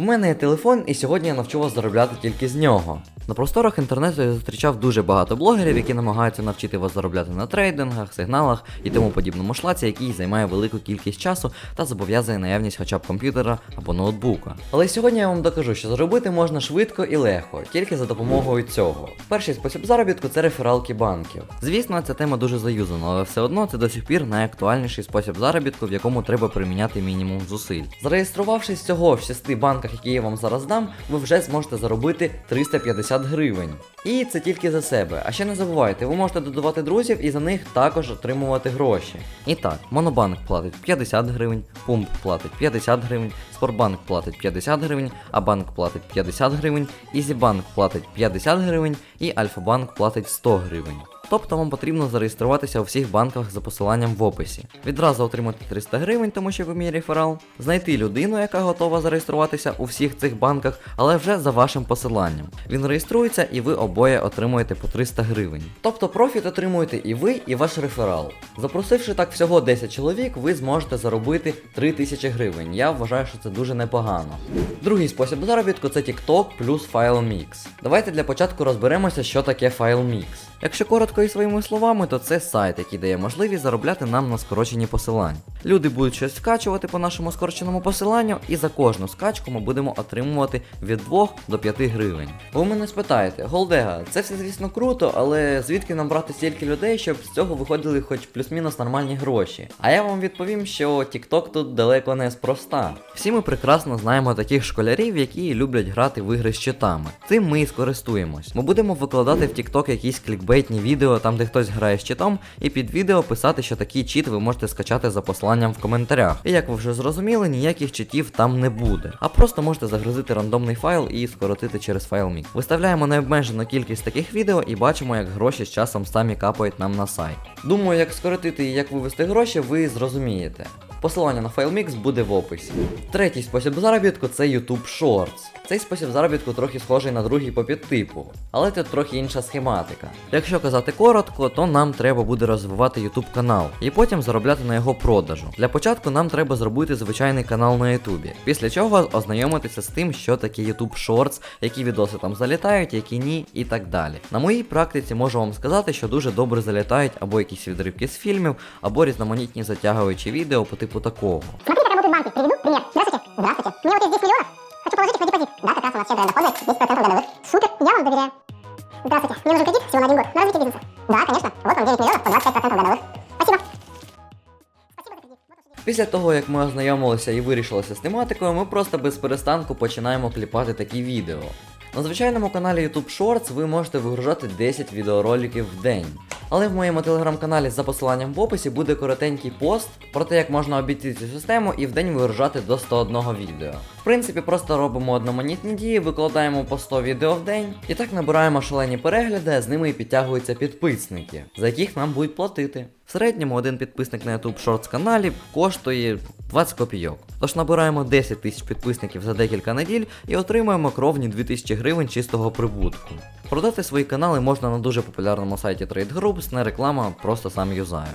В мене є телефон, і сьогодні я навчу вас заробляти тільки з нього. На просторах інтернету я зустрічав дуже багато блогерів, які намагаються навчити вас заробляти на трейдингах, сигналах і тому подібному шлаці, який займає велику кількість часу та зобов'язує наявність хоча б комп'ютера або ноутбука. Але сьогодні я вам докажу, що заробити можна швидко і легко, тільки за допомогою цього. Перший спосіб заробітку це рефералки банків. Звісно, ця тема дуже заюзана, але все одно це до сих пір найактуальніший спосіб заробітку, в якому треба приміняти мінімум зусиль. Зареєструвавшись всього в 6 банках, які я вам зараз дам, ви вже зможете заробити 350 гривень. І це тільки за себе. А ще не забувайте, ви можете додавати друзів і за них також отримувати гроші. І так, Монобанк платить 50 гривень, Пумп платить 50 гривень, Спортбанк платить 50 гривень, Абанк платить 50 гривень, Ізібанк платить 50 гривень і Альфа-банк платить 100 гривень. Тобто вам потрібно зареєструватися у всіх банках за посиланням в описі. Відразу отримати 300 гривень, тому що ви мій реферал, знайти людину, яка готова зареєструватися у всіх цих банках, але вже за вашим посиланням. Він реєструється і ви обоє отримуєте по 300 гривень. Тобто профіт отримуєте і ви, і ваш реферал. Запросивши так всього 10 чоловік, ви зможете заробити 3000 гривень. Я вважаю, що це дуже непогано. Другий спосіб заробітку це TikTok плюс FileMix. Давайте для початку розберемося, що таке FileMix. Якщо коротко і своїми словами, то це сайт, який дає можливість заробляти нам на скорочені посилання. Люди будуть щось скачувати по нашому скороченому посиланню, і за кожну скачку ми будемо отримувати від 2 до 5 гривень. Ви мене спитаєте, Голдега, це все звісно круто, але звідки нам брати стільки людей, щоб з цього виходили хоч плюс-мінус нормальні гроші? А я вам відповім, що TikTok тут далеко не спроста. Всі ми прекрасно знаємо таких школярів, які люблять грати в ігри з читами. Цим ми і скористуємось. Ми будемо викладати в TikTok якісь клікбейтні відео, там де хтось грає з читом, і під відео писати, що такий чіт ви можете скачати за посланням в коментарях. І як ви вже зрозуміли, ніяких читів там не буде. А просто можете загрузити рандомний файл і скоротити через FileMix. Виставляємо необмежену кількість таких відео і бачимо, як гроші з часом самі капають нам на сайт. Думаю, як скоротити і як вивести гроші, ви зрозумієте. Посилання на FileMix буде в описі. Третій спосіб заробітку це YouTube Shorts. Цей спосіб заробітку трохи схожий на другий по підтипу, але тут трохи інша схематика. Якщо казати коротко, то нам треба буде розвивати YouTube канал і потім заробляти на його продажу. Для початку нам треба зробити звичайний канал на YouTube, після чого ознайомитися з тим, що таке YouTube Shorts, які відоси там залітають, які ні, і так далі. На моїй практиці можу вам сказати, що дуже добре залітають або якісь відривки з фільмів, або різноманітні затягуючі відео по типу такого. Смотри, как работают банки. Приведу пример. Здравствуйте. Здравствуйте. Мне вот есть 10 миллионов. Хочу положить их на депозит. Да, как раз у нас щедрая доходность, 10% годовых. Супер, я вам доверяю. Здравствуйте. Мне нужен кредит всего на один год на развитие бизнеса. Да, конечно. Вот вам 9 миллионов по 25% годовых. Спасибо. Після того, як ми ознайомилися і вирішилися з тематикою, ми просто без перестанку починаємо кліпати такі відео. На звичайному каналі YouTube Shorts ви можете вигружати 10 відеороликів в день. Але в моєму телеграм-каналі за посиланням в описі буде коротенький пост про те, як можна обійти цю систему і в день вигружати до 101 відео. В принципі, просто робимо одноманітні дії, викладаємо по 100 відео в день, і так набираємо шалені перегляди, а з ними і підтягуються підписники, за яких нам будуть платити. Середньому один підписник на YouTube Shorts каналі коштує 20 копійок. Тож набираємо 10 тисяч підписників за декілька неділь і отримуємо кровні 2000 гривень чистого прибутку. Продати свої канали можна на дуже популярному сайті Trade Groups, не реклама, просто сам юзаю.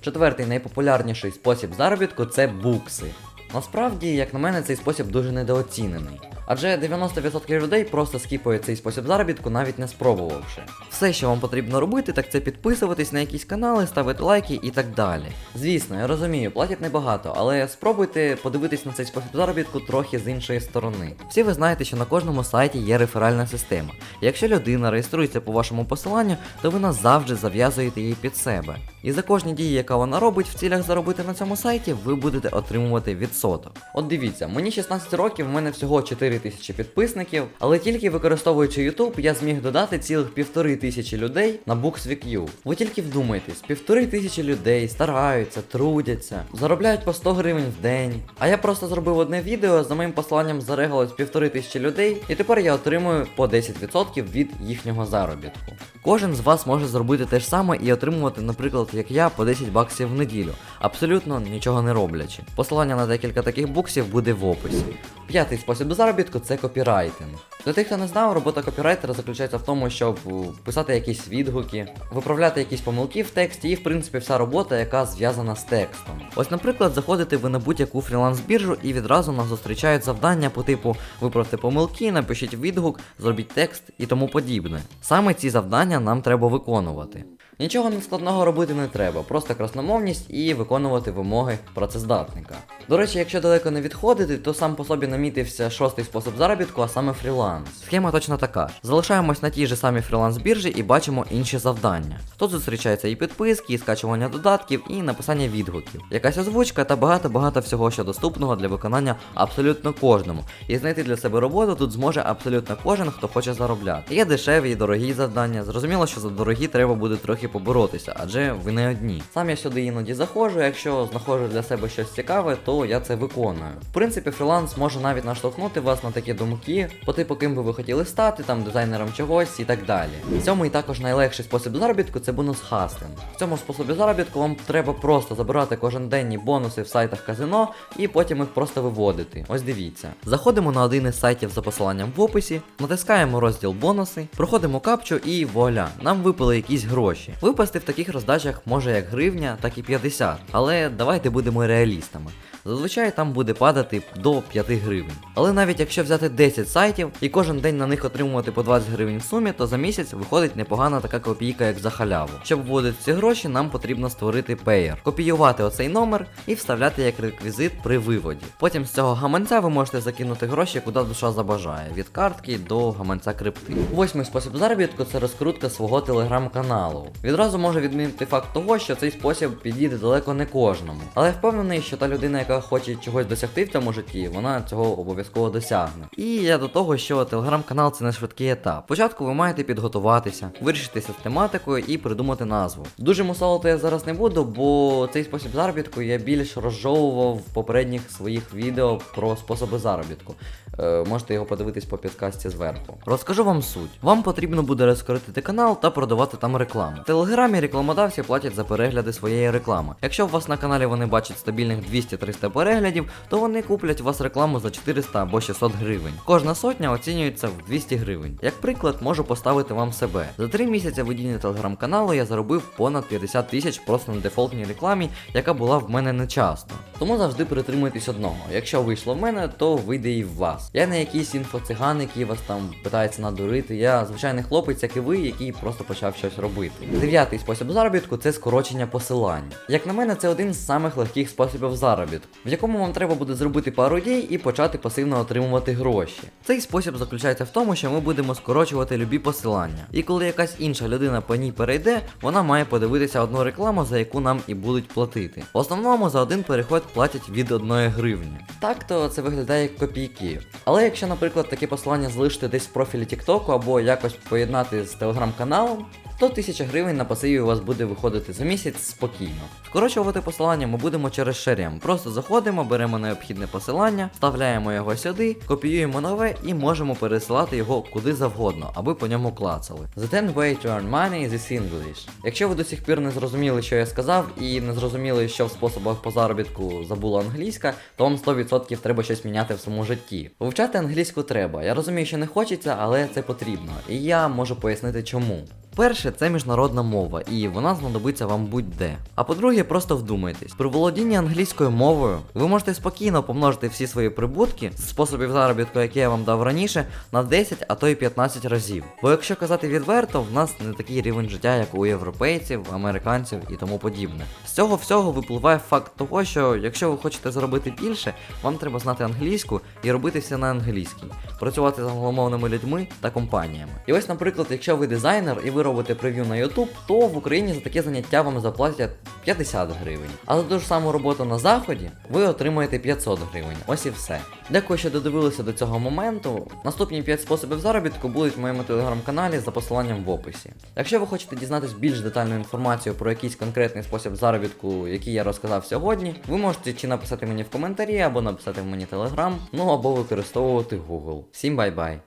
Четвертий найпопулярніший спосіб заробітку це букси. Насправді, як на мене, цей спосіб дуже недооцінений. Адже 90% людей просто скіпують цей спосіб заробітку, навіть не спробувавши. Все, що вам потрібно робити, так це підписуватись на якісь канали, ставити лайки і так далі. Звісно, я розумію, платять небагато, але спробуйте подивитись на цей спосіб заробітку трохи з іншої сторони. Всі ви знаєте, що на кожному сайті є реферальна система. Якщо людина реєструється по вашому посиланню, то ви назавжди зав'язуєте її під себе. І за кожні дії, яка вона робить в цілях заробити на цьому сайті, ви будете отримувати відсоток. От дивіться, мені 16 років, в мене всього 4 тисячі підписників, але тільки використовуючи YouTube, я зміг додати цілих півтори тисячі людей на BooksWeekU. Ви тільки вдумайтесь, півтори тисячі людей стараються, трудяться, заробляють по 100 гривень в день. А я просто зробив одне відео, за моїм посланням зарегалось півтори тисячі людей, і тепер я отримую по 10% від їхнього заробітку. Кожен з вас може зробити те ж саме і отримувати, наприклад, як я, по 10 баксів в неділю, абсолютно нічого не роблячи. Посилання на декілька таких буксів буде в описі. П'ятий спосіб заробітку це копірайтинг. Для тих, хто не знав, робота копірайтера заключається в тому, щоб е, писати якісь відгуки, виправляти якісь помилки в тексті, і в принципі вся робота, яка зв'язана з текстом. Ось, наприклад, заходите ви на будь-яку фріланс-біржу і відразу нас зустрічають завдання по типу виправте помилки, напишіть відгук, зробіть текст і тому подібне. Саме ці завдання нам треба виконувати. Нічого складного робити не треба, просто красномовність і виконувати вимоги працездатника. До речі, якщо далеко не відходити, то сам по собі намітився шостий спосіб заробітку, а саме фріланс. Схема точно така. Залишаємось на тій же самій фріланс-біржі і бачимо інші завдання. Тут зустрічаються і підписки, і скачування додатків, і написання відгуків, якась озвучка та багато-багато всього, що доступного для виконання абсолютно кожному. І знайти для себе роботу тут зможе абсолютно кожен, хто хоче заробляти. Є дешеві і дорогі завдання. Зрозуміло, що за дорогі треба буде трохи поборотися, адже ви не одні. Сам я сюди іноді заходжу, якщо знаходжу для себе щось цікаве, то я це виконую. В принципі, фріланс може навіть наштовхнути вас на такі думки, по типу ким би ви хотіли стати, там дизайнером чогось і так далі. Сьомий також найлегший спосіб заробітку це бонус хастинг. В цьому способі заробітку вам треба просто забирати кожен денні бонуси в сайтах казино і потім їх просто виводити. Ось дивіться. Заходимо на один із сайтів за посиланням в описі, натискаємо розділ бонуси, проходимо капчу і вуаля, нам випали якісь гроші. Випасти в таких роздачах може як гривня, так і 50. Але давайте будемо реалістами. Зазвичай там буде падати до 5 гривень. Але навіть якщо взяти 10 сайтів і кожен день на них отримувати по 20 гривень в сумі, то за місяць виходить непогана така копійка, як за халяву. Щоб вводити ці гроші, нам потрібно створити пеєр, копіювати оцей номер і вставляти як реквізит при виводі. Потім з цього гаманця ви можете закинути гроші, куди душа забажає, від картки до гаманця крипти. Восьмий спосіб заробітку це розкрутка свого телеграм-каналу. Відразу можу відмінити факт того, що цей спосіб підійде далеко не кожному. Але впевнений, що та людина, яка хоче чогось досягти в цьому житті, вона цього обов'язково досягне. І я до того, що телеграм-канал це не швидкий етап. Спочатку ви маєте підготуватися, вирішитися з тематикою і придумати назву. Дуже мусолити я зараз не буду, бо цей спосіб заробітку я більш розжовував в попередніх своїх відео про способи заробітку. Е, можете його подивитись по підкасті зверху. Розкажу вам суть. Вам потрібно буде розкрутити канал та продавати там рекламу. В телеграмі рекламодавці платять за перегляди своєї реклами. Якщо у вас на каналі вони бачать стабільних 200-300 переглядів, то вони куплять у вас рекламу за 400 або 600 гривень. Кожна сотня оцінюється в 200 гривень. Як приклад, можу поставити вам себе. За 3 місяці ведіння телеграм-каналу я заробив понад 50 тисяч просто на дефолтній рекламі, яка була в мене не часто. Тому завжди притримуйтесь одного. Якщо вийшло в мене, то вийде і в вас. Я не якийсь інфоциган, який вас там питається надурити. Я звичайний хлопець, як і ви, який просто почав щось робити. Дев'ятий спосіб заробітку це скорочення посилань. Як на мене, це один з самих легких способів заробітку, в якому вам треба буде зробити пару дій і почати пасивно отримувати гроші. Цей спосіб заключається в тому, що ми будемо скорочувати любі посилання. І коли якась інша людина по ній перейде, вона має подивитися одну рекламу, за яку нам і будуть платити. В основному за один переход платять від 1 гривні. Так то це виглядає як копійки. Але якщо, наприклад, таке посилання залишити десь в профілі TikTok або якось поєднати з телеграм-каналом, то 1000 гривень на пасиві у вас буде виходити за місяць спокійно. Скорочувати посилання ми будемо через шерем. Просто заходимо, беремо необхідне посилання, вставляємо його сюди, копіюємо нове і можемо пересилати його куди завгодно, аби по ньому клацали. The 10 way to earn money is English. Якщо ви до сих пір не зрозуміли, що я сказав, і не зрозуміли, що в способах по заробітку забула англійська, то вам 100% треба щось міняти в своєму житті. Вивчати англійську треба. Я розумію, що не хочеться, але це потрібно. І я можу пояснити чому. Перше, це міжнародна мова, і вона знадобиться вам будь-де. А по-друге, просто вдумайтесь. При володінні англійською мовою ви можете спокійно помножити всі свої прибутки з способів заробітку, які я вам дав раніше, на 10, а то й 15 разів. Бо якщо казати відверто, в нас не такий рівень життя, як у європейців, американців і тому подібне. З цього всього випливає факт того, що якщо ви хочете заробити більше, вам треба знати англійську і робити все на англійській, працювати з англомовними людьми та компаніями. І ось, наприклад, якщо ви дизайнер і ви робите прев'ю на YouTube, то в Україні за таке заняття вам заплатять 50 гривень. А за ту ж саму роботу на заході ви отримаєте 500 гривень. Ось і все. Дякую, що додивилися до цього моменту. Наступні 5 способів заробітку будуть в моєму телеграм-каналі за посиланням в описі. Якщо ви хочете дізнатись більш детальну інформацію про якийсь конкретний спосіб заробітку, який я розказав сьогодні, ви можете чи написати мені в коментарі, або написати в мені телеграм, ну або використовувати Google. Всім бай-бай!